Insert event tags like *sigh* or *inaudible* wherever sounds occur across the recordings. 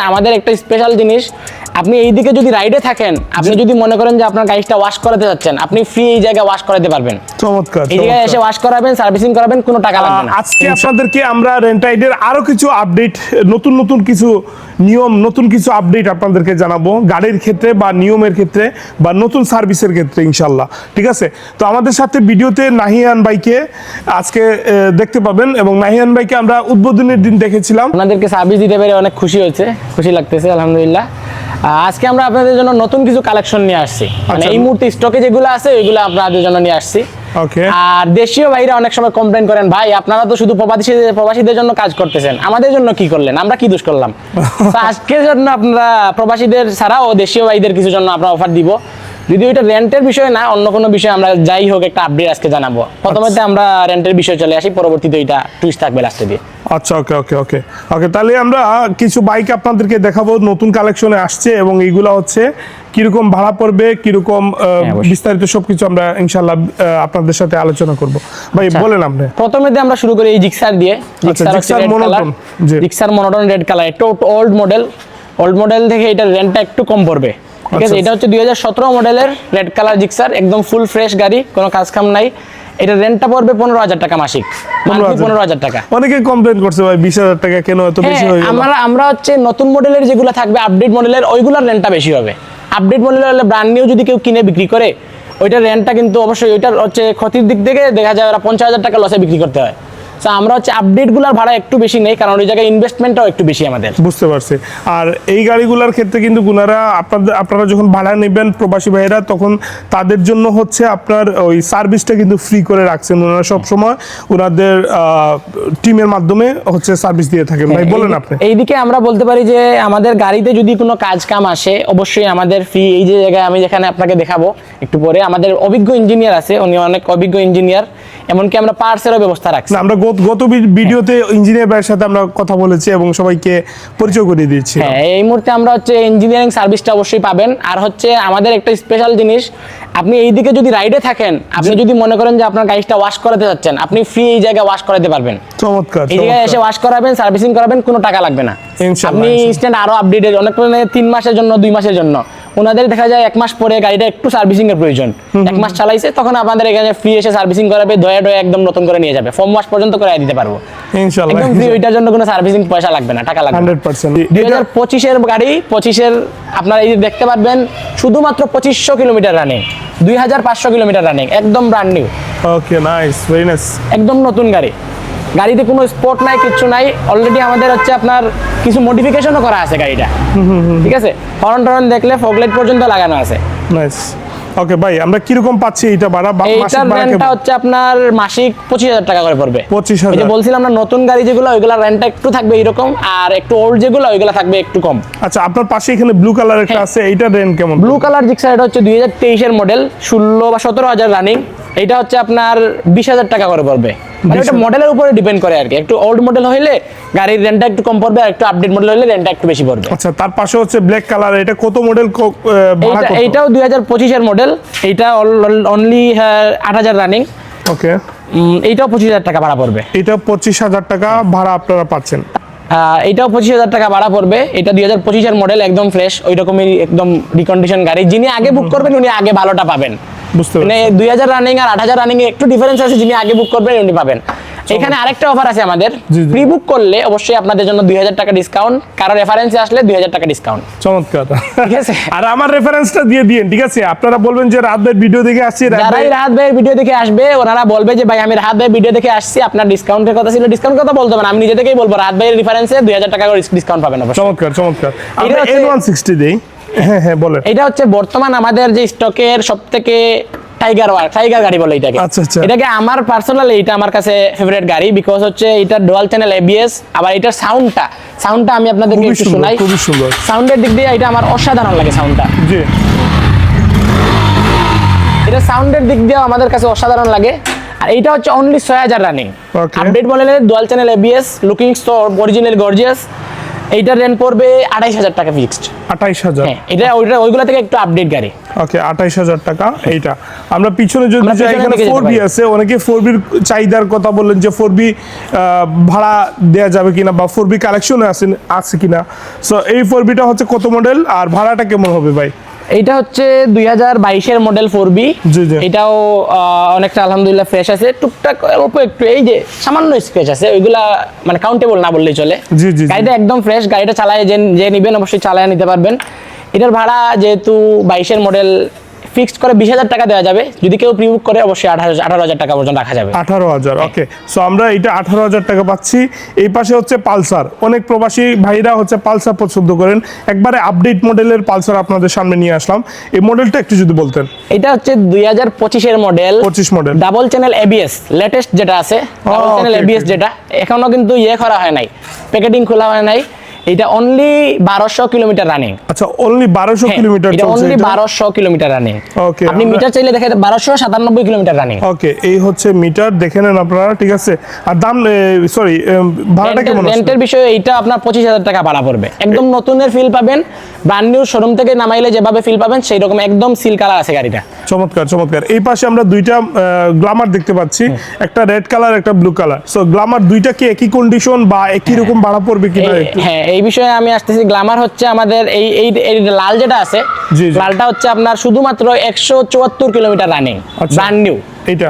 আমাদের একটা স্পেশাল জিনিস আপনি এই দিকে যদি রাইডে থাকেন আপনি যদি মনে করেন যে আপনার গাড়িটা ওয়াশ করাতে যাচ্ছেন আপনি ফ্রি এই জায়গায় ওয়াশ করাতে পারবেন। চমৎকার এই জায়গায় এসে ওয়াশ করাবেন সার্ভিসিং করাবেন কোনো টাকা লাগবে না। আজকে আপনাদেরকে আমরা রেন্টাইডের আরও কিছু আপডেট নতুন নতুন কিছু নিয়ম নতুন কিছু আপডেট আপনাদেরকে জানাব গাড়ির ক্ষেত্রে বা নিয়মের ক্ষেত্রে বা নতুন সার্ভিসের ক্ষেত্রে ইনশাল্লাহ ঠিক আছে? তো আমাদের সাথে ভিডিওতে নাহিয়ান ভাইকে আজকে দেখতে পাবেন এবং নাহিয়ান ভাইকে আমরা উদ্বোধনের দিন দেখেছিলাম। আপনাদেরকে সার্ভিস দিতে পেরে অনেক খুশি হয়েছে খুশি লাগতেছে আলহামদুলিল্লাহ। আজকে আমরা আপনাদের জন্য নতুন কিছু কালেকশন নিয়ে আসছি। মানে আচ্ছা। এই মুহূর্তে স্টকে যেগুলো আছে ওইগুলো আপনাদের জন্য নিয়ে আসছি। আর দেশীয় ভাইরা অনেক সময় কমপ্লেন করেন ভাই আপনারা তো শুধু প্রবাসী প্রবাসীদের জন্য কাজ করতেছেন আমাদের জন্য কি করলেন? আমরা কি দোষ করলাম? *laughs* আজকে আজকের জন্য আপনারা প্রবাসীদের ছাড়াও দেশীয় ভাইদের কিছু জন্য আমরা অফার দিব। যদি ওইটা রেন্টের বিষয় না অন্য কোনো বিষয় আমরা যাই হোক একটা আপডেট আজকে জানাব। প্রথমে আমরা রেন্টের বিষয় চলে আসি পরবর্তীতে ওইটা টুইস্ট থাকবে লাস্টে দিয়ে। আচ্ছা ওকে ওকে ওকে ওকে তাহলে আমরা কিছু বাইক আপনাদেরকে দেখাবো নতুন কালেকশনে আসছে এবং এইগুলা হচ্ছে কীরকম ভাড়া পড়বে কীরকম আহ, বিস্তারিত সবকিছু আমরা ইনশাল্লাহ আপনাদের সাথে আলোচনা করব। ভাই বলেন আপনি। প্রথমে আমরা শুরু করি এই জিক্সার দিয়ে। জিক্সার হচ্ছে জিক্সার মনোটন রেড কালার একটু ওল্ড মডেল ওল্ড মডেল থেকে এটার রেন্টটা একটু কম পড়বে। ঠিক আচ্ছা, আছে এটা হচ্ছে দুই হাজার সতেরো মডেলের রেড কালার জিক্সার একদম ফুল ফ্রেশ গাড়ি কোনো কাজ কাম নাই। এটা রেন্টটা পড়বে পনেরো হাজার টাকা মাসিক পনেরো হাজার। টাকা। অনেকে কমপ্লেন করছে ভাই বিশ হাজার টাকা কেন এত বেশি হ্যাঁ হয়ে আমরা আমরা হচ্ছে নতুন মডেলের যেগুলো থাকবে আপডেট মডেলের ওইগুলোর রেন্টটা বেশি হবে। আপডেট মডেলের হলে ব্র্যান্ড নিউ যদি কেউ কিনে বিক্রি করে ওইটার রেন্টটা কিন্তু অবশ্যই ওইটার হচ্ছে ক্ষতির দিক থেকে দেখা যায় ওরা পঞ্চাশ হাজার টাকা লসে বিক্রি করতে হয়। তো আমরা হচ্ছে আপডেটগুলোর ভাড়া একটু বেশি নেই কারণ ওই জায়গায় ইনভেস্টমেন্টটাও একটু বেশি আমাদের। বুঝতে পারছি। আর এই গাড়িগুলোর ক্ষেত্রে কিন্তু গুনারা আপনাদের আপনারা যখন ভাড়া নেবেন প্রবাসী ভাইয়েরা তখন তাদের জন্য হচ্ছে আপনার ওই সার্ভিসটা কিন্তু ফ্রি করে রাখছেন ওনারা সবসময়। ওনাদের টিমের মাধ্যমে হচ্ছে সার্ভিস দিয়ে থাকেন। ভাই বলেন আপনি। এইদিকে আমরা বলতে পারি যে আমাদের গাড়িতে যদি কোনো কাজ কাম আসে অবশ্যই আমাদের ফ্রি এই যে জায়গায় আমি যেখানে আপনাকে দেখাবো একটু পরে। আমাদের অভিজ্ঞ ইঞ্জিনিয়ার আছে উনি অনেক অভিজ্ঞ ইঞ্জিনিয়ার এমনকি আমরা পার্সেরও ব্যবস্থা রাখছি। আমরা গত- ভিডিওতে ইঞ্জিনিয়ার ভাইয়ের সাথে আমরা কথা বলেছি এবং সবাইকে পরিচয় করে দিয়েছি। হ্যাঁ এই মুহূর্তে আমরা হচ্ছে ইঞ্জিনিয়ারিং সার্ভিসটা অবশ্যই পাবেন। আর হচ্ছে আমাদের একটা স্পেশাল জিনিস আপনি এই দিকে যদি রাইডে থাকেন আপনি যদি মনে করেন যে আপনার গাড়িটা ওয়াশ করাতে যাচ্ছেন আপনি ফ্রি এই জায়গায় ওয়াশ করাতে পারবেন। চমৎকার এই জায়গায় এসে ওয়াশ করাবেন সার্ভিসিং করাবেন কোনো টাকা লাগবে না। আপনি ইনস্ট্যান্ট আরও আপডেটেড অনেক মানে তিন মাসের জন্য দুই মাসের জন্য। ওনাদের দেখা যায় এক মাস পরে গাড়িটা একটু সার্ভিসিং এর প্রয়োজন এক মাস চালাইছে তখন আপনাদের এখানে ফ্রি এসে সার্ভিসিং করাবে ধয়ে ধয়ে একদম নতুন করে নিয়ে যাবে। ফোম মাস পর্যন্ত করে দিতে পারব। ইনশাআল্লাহ একদম ফ্রি ওইটার জন্য কোনো সার্ভিসিং পয়সা লাগবে না টাকা লাগবে না। হান্ড্রেড পার্সেন্ট দুই হাজার পঁচিশের গাড়ি পঁচিশের আপনারা এই যে দেখতে পারবেন শুধুমাত্র পঁচিশশো কিলোমিটার রানিং দুই হাজার পাঁচশো কিলোমিটার রানিং একদম brand new okay nice very nice একদম নতুন গাড়ি। গাড়িতে কোনো স্পট নাই কিচ্ছু নাই। অলরেডি আমাদের হচ্ছে আপনার কিছু মডিফিকেশনও করা আছে গাড়িটা। ঠিক আছে? হর্ন টর্ন দেখলে ফগলাইট পর্যন্ত লাগানো আছে। নাইস ওকে ভাই আমরা কীরকম পাচ্ছি এইটা ভাড়া? এইটার রেন্টটা হচ্ছে আপনার মাসিক পঁচিশ হাজার টাকা করে পড়বে। 25,000 ওই যে বলছিলাম না নতুন গাড়ি যেগুলো ওইগুলো রেন্টটা একটু থাকবে এরকম আর একটু ওল্ড যেগুলো ওইগুলো থাকবে একটু কম। আচ্ছা আপনার পাশে এখানে ব্লু কালার একটা আছে এইটা রেন্ট কেমন ব্লু কালার জিক্সার এটা হচ্ছে দুই হাজার তেইশের মডেল ষোলো বা সতেরো হাজার রানিং এটা হচ্ছে আপনার বিশ হাজার টাকা করে পড়বে। মানে ওটা মডেলের উপরে ডিপেন্ড করে আর কি একটু ওল্ড মডেল হইলে গাড়ির রেন্টটা একটু কম পড়বে আর একটু আপডেট মডেল হইলে রেন্টটা একটু বেশি পড়বে। আচ্ছা তার পাশে হচ্ছে ব্ল্যাক কালার এটা কত মডেল ভাড়া কত হাজার পঁচিশের মডেল এইটা অনলি আট হাজার রানিং ওকে এইটাও পঁচিশ হাজার টাকা ভাড়া পড়বে। এটা পঁচিশ হাজার টাকা ভাড়া আপনারা পাচ্ছেন। এটাও পঁচিশ হাজার টাকা ভাড়া পড়বে। এটা দুই হাজার পঁচিশের মডেল একদম ফ্রেশ ওই রকমই একদম রিকন্ডিশন গাড়ি। যিনি আগে বুক করবেন উনি আগে ভালোটা পাবেন। বুঝতে মানে দুই হাজার রানিং আর আট হাজার রানিং একটু ডিফারেন্স আছে যিনি আগে বুক করবেন উনি পাবেন। এখানে আরেকটা অফার আছে আমাদের। প্রি বুক করলে অবশ্যই আপনাদের জন্য দুই হাজার টাকা ডিসকাউন্ট কারও রেফারেন্সে আসলে দুই হাজার টাকা ডিসকাউন্ট চমৎকার। ঠিক আছে? *laughs* আর আমার রেফারেন্সটা দিয়ে দিন ঠিক আছে? আপনারা বলবেন যে রাত ভাই ভিডিও দেখে আসছি রাত ভাই যারাই ভাইয়ের ভিডিও দেখে আসবে ওনারা বলবে যে ভাই আমি রাহাত ভাইয়ের ভিডিও দেখে আসছি আপনার ডিসকাউন্টের কথা ছিল ডিসকাউন্ট কথা বলতে পারেন আমি নিজে থেকেই বলব রাহাত ভাইয়ের রেফারেন্সে দুই হাজার টাকা করে ডিসকাউন্ট পাবেন অবশ্যই। চমৎকার চমৎকার। আমরা এন ওয়ান সিক্সটি দিই। হ্যাঁ হ্যাঁ বলেন। এটা হচ্ছে বর্তমান আমাদের যে স্টকের সব থেকে টাইগার টাইগার গাড়ি বলে এটাকে। আচ্ছা, আচ্ছা। এটাকে আমার পার্সোনালি এটা আমার কাছে ফেভারিট গাড়ি বিকজ হচ্ছে এটা ডুয়াল চ্যানেল এবিএস আবার এটার সাউন্ডটা সাউন্ডটা আমি আপনাদেরকে খুবই একটু শোনাই। খুবই সুন্দর। সাউন্ডের দিক দিয়ে এটা আমার অসাধারণ লাগে সাউন্ডটা জি। এটা সাউন্ডের দিক দিয়ে আমাদের কাছে অসাধারণ লাগে। আর এইটা হচ্ছে অনলি ছয় হাজার রানিং. আপডেট মডেলের dual channel ABS looking so original gorgeous এইটার রেন্ট পড়বে আঠাইশ হাজার টাকা ফিক্সড আঠাইশ হাজার। হ্যাঁ এটা ওইটা ওইগুলা থেকে একটু আপডেট গাড়ি। ওকে আঠাইশ হাজার টাকা এইটা। আমরা পিছনে যদি যাই এখানে ফোর বি আছে অনেকে ফোর বির চাহিদার কথা বললেন যে ফোর বি ভাড়া দেওয়া যাবে কিনা বা ফোর বি কালেকশনে আছে আছে কিনা। সো এই ফোর বিটা হচ্ছে কত মডেল আর ভাড়াটা কেমন হবে ভাই? এইটা হচ্ছে দুই হাজার বাইশের মডেল ফোর বি। এটাও অনেকটা আলহামদুলিল্লাহ ফ্রেশ আছে টুকটাক অল্প একটু এই যে সামান্য স্ক্র্যাচ আছে ওইগুলা মানে কাউন্টেবল না বললেই চলে। গাড়িটা একদম ফ্রেশ গাড়িটা চালায় যে যে নিবেন অবশ্যই চালায় নিতে পারবেন এটার ভাড়া যেহেতু বাইশের মডেল ফিক্সড করে বিশ হাজার টাকা দেওয়া যাবে। যদি কেউ প্রিবুক করে অবশ্যই আঠারো আঠারো হাজার টাকা পর্যন্ত রাখা যাবে। আঠারো হাজার ওকে সো আমরা এটা আঠারো হাজার টাকা পাচ্ছি। এই পাশে হচ্ছে পালসার। অনেক প্রবাসী ভাইরা হচ্ছে পালসার পছন্দ করেন। একবারে আপডেট মডেলের পালসার আপনাদের সামনে নিয়ে আসলাম। এই মডেলটা একটু যদি বলতেন। এটা হচ্ছে দুই হাজার পঁচিশের মডেল পঁচিশ model double channel ABS latest যেটা আছে ডাবল চ্যানেল এবিএস যেটা এখনও কিন্তু ইয়ে করা হয় নাই। প্যাকেটিং খোলা হয় নাই। এটা অনলি বারোশো কিলোমিটার রানিং আচ্ছা অনলি বারোশো কিলোমিটার এটা অনলি বারোশো কিলোমিটার রানিং Okay, আপনি মিটার চাইলে দেখেন বারোশো সাতানব্বই কিলোমিটার রানিং ওকে এই হচ্ছে মিটার দেখে নেন আপনারা ঠিক আছে? আর দাম সরি ভাড়াটা কেমন রেন্টের বিষয়ে এইটা আপনার পঁচিশ হাজার টাকা ভাড়া পড়বে। একদম নতুনের ফিল পাবেন ব্র্যান্ড নিউ শোরুম থেকে নামাইলে যেভাবে ফিল পাবেন সেই রকম একদম সিল কালার আছে গাড়িটা। চমৎকার চমৎকার। এই পাশে আমরা দুইটা গ্লামার দেখতে পাচ্ছি। একটা রেড কালার একটা ব্লু কালার সো গ্লামার দুইটা কি একই কন্ডিশন বা একই রকম ভাড়া পড়বে কিনা হ্যাঁ এই বিষয়ে আমি আসতেছি গ্লামার হচ্ছে আমাদের এই এই লাল যেটা আছে। লালটা হচ্ছে আপনার শুধুমাত্র একশো চুয়াত্তর কিলোমিটার রানিং। ব্র্যান্ড নিউ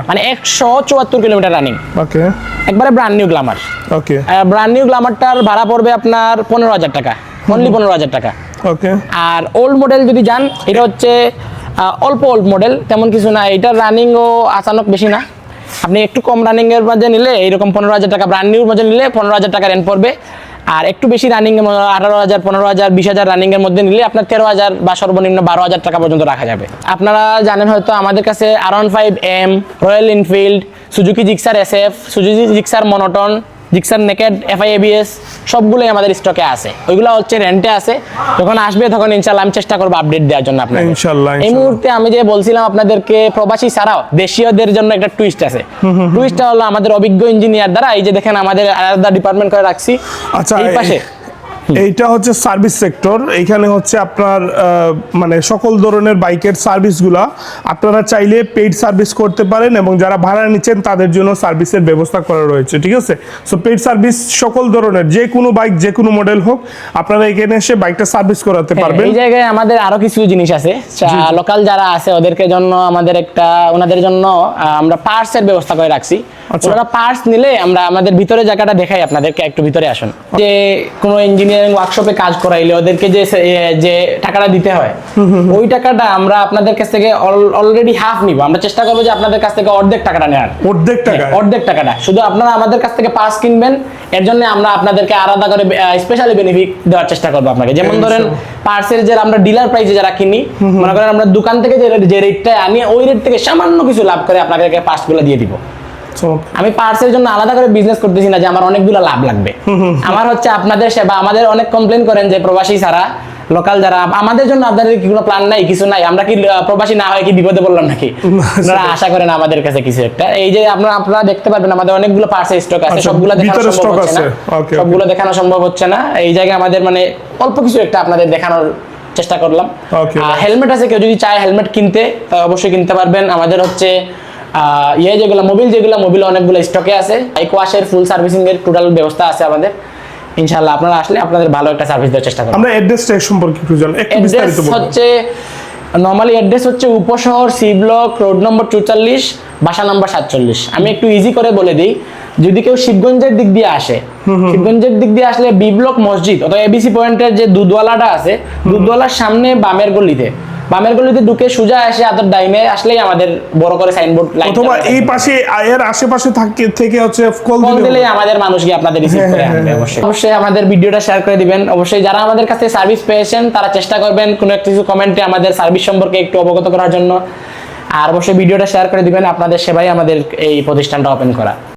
মানে একশো চুয়াত্তর কিলোমিটার রানিং ওকে। একবারে brand new Glamour okay. Brand new গ্লামারটার ভাড়া পড়বে আপনার পনেরো হাজার টাকা। অনলি পনেরো হাজার টাকা। ওকে। আর ওল্ড মডেল যদি যান এটা হচ্ছে অল্প ওল্ড মডেল তেমন কিছু না। এটার রানিংও আচানক বেশি না। আপনি একটু কম রানিং এর মধ্যে নিলে এইরকম পনেরো হাজার টাকা ব্র্যান্ড নিউর মধ্যে নিলে পনেরো হাজার টাকা রেন্ট পড়বে। আর একটু বেশি রানিং আঠারো হাজার, পনেরো হাজার, বিশ হাজার রানিং এর মধ্যে নিলে আপনার তেরো হাজার বা সর্বনিম্ন বারো হাজার টাকা পর্যন্ত রাখা যাবে। আপনারা জানেন হয়তো আমাদের কাছে আর five M Royal Enfield Suzuki Gixxer S F Suzuki Gixxer monotone Gixxer naked FI ABS সবগুলোই আমাদের স্টকে আছে। ওইগুলো হচ্ছে রেন্টে আছে। যখন আসবে তখন ইনশাল্লাহ আমি চেষ্টা করব আপডেট দেওয়ার জন্য ইনশাল্লাহ, এই মুহূর্তে আমি যে বলছিলাম আপনাদেরকে প্রবাসী ছাড়াও দেশীয়দের জন্য একটা টুইস্ট আছে। টুইস্টটা হলো আমাদের অভিজ্ঞ ইঞ্জিনিয়ার দ্বারা এই যে দেখেন আমাদের আলাদা ডিপার্টমেন্ট করে রাখছি। আচ্ছা এই পাশে এইটা হচ্ছে সার্ভিস সেক্টর। এখানে হচ্ছে আপনার মানে সকল ধরনের বাইকের সার্ভিসগুলা আপনারা চাইলে পেইড সার্ভিস করতে পারেন এবং যারা ভাড়া নিচ্ছেন তাদের জন্য সার্ভিসের ব্যবস্থা করা রয়েছে ঠিক আছে? সো পেইড সার্ভিস সকল ধরনের যে কোনো বাইক যে কোনো মডেল হোক আপনারা এখানে এসে বাইকটা সার্ভিস করাতে হ্যাঁ, পারবেন। এই জায়গায় আমাদের আরও কিছু জিনিস আছে। লোকাল যারা আছে ওদেরকে জন্য আমাদের একটা ওনাদের জন্য আমরা পার্টস এর ব্যবস্থা করে রাখছি। ওনারা পার্টস নিলে আমরা আমাদের ভিতরে জায়গাটা দেখাই আপনাদেরকে একটু ভিতরে আসুন। যে কোনো ইঞ্জিনিয়ারিং ওয়ার্কশপে কাজ করাইলে ওদেরকে যে যে টাকাটা দিতে হয় ওই টাকাটা আমরা আপনাদের কাছ থেকে অলরেডি হাফ নিব। আমরা চেষ্টা করব যে আপনাদের কাছ থেকে অর্ধেক টাকাটা নেওয়ার অর্ধেক টাকা? হ্যাঁ, অর্ধেক টাকাটা। শুধু আপনারা আমাদের কাছ থেকে পাস কিনবেন এর জন্য আমরা আপনাদেরকে আলাদা করে স্পেশালি বেনিফিট দেওয়ার চেষ্টা করব আপনাকে। যেমন ধরেন পার্সের যে আমরা ডিলার প্রাইসে যারা কিনি মনে করেন আমরা দোকান থেকে যে যে রেটটা আনি ওই রেট থেকে সামান্য কিছু লাভ করে আপনাদেরকে পার্সগুলো দিয়ে দিব। আমি পার্সের জন্য আলাদা করে বিজনেস করতেছি না যে আমার অনেকগুলো লাভ লাগবে। আমার হচ্ছে আপনাদের সেবা আমাদের অনেক কমপ্লেন করেন যে প্রবাসী ছাড়া লোকাল যারা আমাদের জন্য আপনাদের কি কোনো প্ল্যান নাই কিছু নাই? আমরা কি প্রবাসী না হয় কি বিপদে বললাম নাকি? *laughs* আপনারা আশা করেন আমাদের কাছে কিছু একটা। এই যে আপনারা আপনারা দেখতে পারবেন আমাদের অনেকগুলো পার্সের স্টক আছে আচ্ছা, সবগুলো দেখানো সম্ভব হচ্ছে না. সবগুলো দেখানো সম্ভব হচ্ছে না। এই জায়গায় আমাদের মানে অল্প কিছু একটা আপনাদের দেখানোর চেষ্টা করলাম। হেলমেট আছে কেউ যদি চায় হেলমেট কিনতে অবশ্যই কিনতে পারবেন। আমাদের হচ্ছে ইয়ে যেগুলো মোবিল যেগুলো মোবিল অনেকগুলো স্টকে আছে। বাইক ওয়াশের ফুল সার্ভিসিং এর টোটাল ব্যবস্থা আছে আমাদের। ইনশাআল্লাহ আপনারা আসলে আপনাদের ভালো একটা সার্ভিস দেওয়ার চেষ্টা করব আমরা অ্যাড্রেসটা সম্পর্কে একটু জানেন একটু বিস্তারিত বলুন হচ্ছে নর্মালি অ্যাড্রেস হচ্ছে Uposhohor C block road number চুয়াল্লিশ বাসা নম্বর সাতচল্লিশ। আমি একটু ইজি করে বলে দিই যদি কেউ শিবগঞ্জের দিক দিয়ে আসে শিবগঞ্জের দিক দিয়ে আসলে বি ব্লক মসজিদ অথবা এবিসি পয়েন্টের যে দুধওয়ালাটা আছে দুধওয়ালার সামনে বামের গলিতে। বামের গলিতে ঢুকে সোজা এসে আদর ডাইনে আসলেই আমাদের বড় করে সাইনবোর্ড লাইট অথবা এই পাশে এর আশেপাশে থাকে থেকে হচ্ছে কল দিলে আমাদের মানুষ গিয়ে আপনাদের রিসিভ করে হ্যাঁ, আনবে হ্যাঁ, অবশ্যই। অবশ্যই আমাদের ভিডিওটা শেয়ার করে দিবেন। অবশ্যই যারা আমাদের কাছে সার্ভিস পেয়েছেন তারা চেষ্টা করবেন কোনো একটা কিছু কমেন্টে আমাদের সার্ভিস সম্পর্কে একটু অবগত করার জন্য। আর অবশ্যই ভিডিওটা শেয়ার করে দিবেন আপনাদের সেবাই আমাদের এই প্রতিষ্ঠানটা ওপেন করা।